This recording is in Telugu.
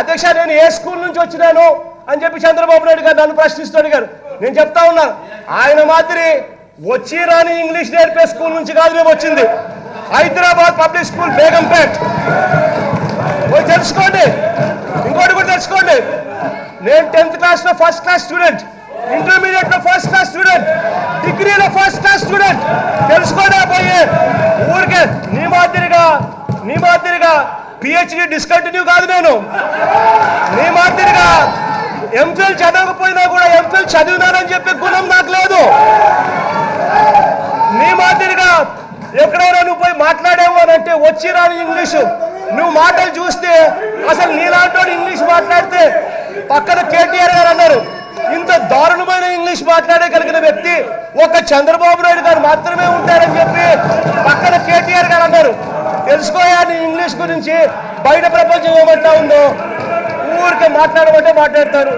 అధ్యక్ష నేను ఏ స్కూల్ నుంచి వచ్చినాను అని చెప్పి చంద్రబాబు నాయుడు గారు నన్ను ప్రశ్నిస్తూ అడిగారు నేను చెప్తా ఉన్నాను ఆయన మాదిరి వచ్చి రాని ఇంగ్లీష్ నేర్పే స్కూల్ నుంచి కాదు మేము వచ్చింది. Hyderabad public school Begumpet. పోయి తెలుసుకోండి. ఇంకోటి కూడా తెలుసుకోండి. నేను టెన్త్ క్లాస్లో ఫస్ట్ క్లాస్ స్టూడెంట్ ఇంటర్మీడియట్లో ఫస్ట్ క్లాస్ స్టూడెంట్ డిగ్రీలో ఫస్ట్ క్లాస్ స్టూడెంట్ తెలుసుకోండి పోయి. ఊరికే నీ మాదిరిగా నీ మాదిరిగా పిహెచ్డి డిస్కంటిన్యూ కాదు నేను. నీ మాదిరిగా ఎంఫిల్ చదవకపోయినా కూడా ఎంఫిల్ చదివినానని చెప్పే గుణం నాకు లేదు. నీ మాదిరిగా ఎక్కడైనా నువ్వు పోయి మాట్లాడావు అని అంటే వచ్చి రాని ఇంగ్లీషు. నువ్వు మాటలు చూస్తే అసలు నీలాంటి ఇంగ్లీష్ మాట్లాడితే పక్కన కేటీఆర్ గారు అన్నారు ఇంత దారుణమైన ఇంగ్లీష్ మాట్లాడగలిగిన వ్యక్తి ఒక చంద్రబాబు నాయుడు గారు మాత్రమే ఉంటారని చెప్పి పక్కన కేటీఆర్ గారు అన్నారు తెలుసుకోయా? నీ ఇంగ్లీష్ గురించి బయట ప్రపంచం ఏమంటా ఉందో? ఊరికే మాట్లాడమంటే మాట్లాడతారు.